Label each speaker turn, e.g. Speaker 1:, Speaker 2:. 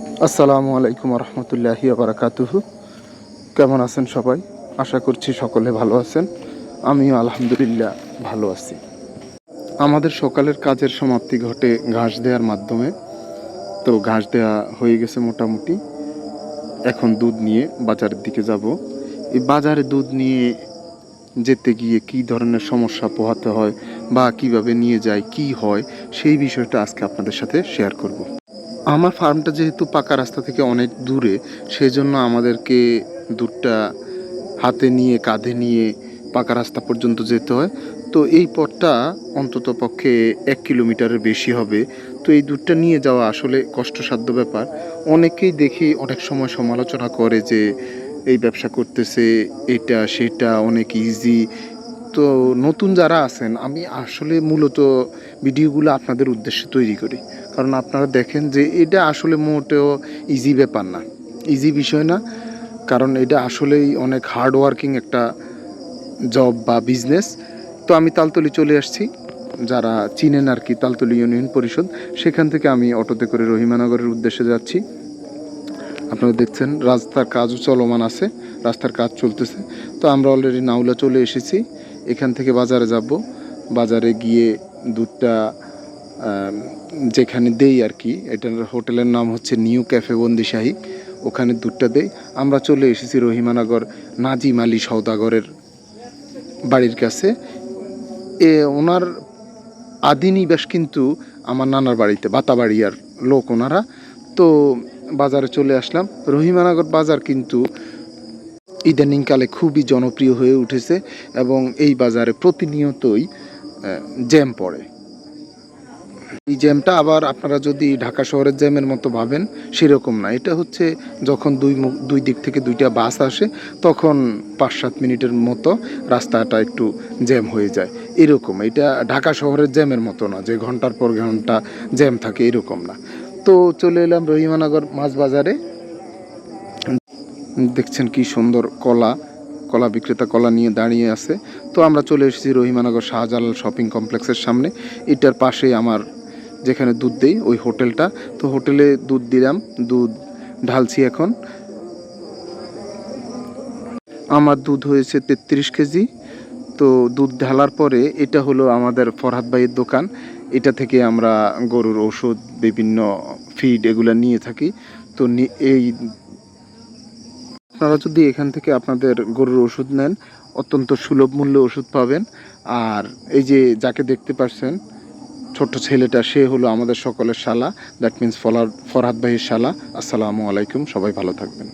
Speaker 1: আসসালামু আলাইকুম রহমতুল্লাহি বারাকাতুহু। কেমন আছেন সবাই? আশা করছি সকলে ভালো আছেন। আমিও আলহামদুলিল্লাহ ভালো আছি। আমাদের সকালের কাজের সমাপ্তি ঘটে ঘাস দেওয়ার মাধ্যমে। তো ঘাস দেওয়া হয়ে গেছে মোটামুটি। এখন দুধ নিয়ে বাজারের দিকে যাব। এই বাজারে দুধ নিয়ে যেতে গিয়ে কি ধরনের সমস্যা পোহাতে হয় বা কীভাবে নিয়ে যায়, কি হয়, সেই বিষয়টা আজকে আপনাদের সাথে শেয়ার করব। আমার ফার্মটা যেহেতু পাকা রাস্তা থেকে অনেক দূরে সেই জন্য আমাদেরকে দুধটা হাতে নিয়ে, কাঁধে নিয়ে পাকা রাস্তা পর্যন্ত যেতে হয়। তো এই পথটা অন্তত পক্ষে এক কিলোমিটারের বেশি হবে। তো এই দুধটা নিয়ে যাওয়া আসলে কষ্টসাধ্য ব্যাপার। অনেকেই দেখি অনেক সময় সমালোচনা করে যে, এই ব্যবসা করতেছে, এটা, সেটা, অনেক ইজি তো নতুন যারা আছেন, আমি আসলে মূলত ভিডিওগুলো আপনাদের উদ্দেশ্যে তৈরি করি। কারণ আপনারা দেখেন যে এটা আসলে মোটেও ইজি ব্যাপার না। ইজি বিষয় না, কারণ এটা আসলেই অনেক হার্ড ওয়ার্কিং একটা জব বা বিজনেস তো আমি তালতলি চলে আসছি। যারা চিনেন আর কি তালতলি ইউনিয়ন পরিষদ, সেখান থেকে আমি অটোতে করে রহিমানগরের উদ্দেশ্যে যাচ্ছি। আপনারা দেখছেন, রাস্তার কাজও চলমান আছে, রাস্তার কাজ চলতেছে। তো আমরা অলরেডি নাউলা চলে এসেছি। এখান থেকে বাজারে যাব। বাজারে গিয়ে দুধটা যেখানে দেই আর কি, এটার হোটেলের নাম হচ্ছে নিউ ক্যাফে বন্দিশাহী ওখানে দুধটা দেই। আমরা চলে এসেছি রহিমানগর নাজিম আলী সৌদাগরের বাড়ির কাছে। এ, ওনার আদি নিবাস কিন্তু আমার নানার বাড়িতে, বাতাবাড়িয়ার লোক ওনারা। তো বাজারে চলে আসলাম। রহিমানগর বাজার কিন্তু ইদানিংকালে খুবই জনপ্রিয় হয়ে উঠেছে এবং এই বাজারে প্রতিনিয়তই জ্যাম পড়ে। এই জ্যামটা আবার আপনারা যদি ঢাকা শহরের জ্যামের মতো ভাবেন, সেরকম না। এটা হচ্ছে যখন দুই দুই দিক থেকে দুইটা বাস আসে, তখন পাঁচ সাত মিনিটের মতো রাস্তাটা একটু জ্যাম হয়ে যায়। এরকম। এটা ঢাকা শহরের জ্যামের মতো না। যে ঘণ্টার পর ঘণ্টা জ্যাম থাকে, এরকম না। তো চলে এলাম রহিমানগর মাছ বাজারে। দেখছেন কি সুন্দর কলা কলা বিক্রেতা কলা নিয়ে দাঁড়িয়ে আছে। তো আমরা চলে এসেছি রহিমানগর শাহজালাল শপিং কমপ্লেক্সের সামনে। এটার পাশেই আমার যেখানে দুধ দেই, ওই হোটেলটা। তো হোটেলে দুধ দিলাম, দুধ ঢালছি এখন। আমার দুধ হয়েছে তেত্রিশ কেজি। তো দুধ ঢালার পরে এটা হলো আমাদের ফরহাদ ভাইয়ের দোকান। এটা থেকে আমরা গরুর ওষুধ বিভিন্ন ফিড এগুলো নিয়ে থাকি। তো এই আপনারা যদি এখান থেকে আপনাদের গরুর ওষুধ নেন, অত্যন্ত সুলভ মূল্যে ওষুধ পাবেন। আর এই যে যাকে দেখতে পাচ্ছেন ছোট্ট ছেলেটা, সে হলো আমাদের সকলের শালা। দ্যাট মিন্স ফলার ফরহাদ ভাইয়ের শালা। আসসালামু আলাইকুম, সবাই ভালো থাকবেন।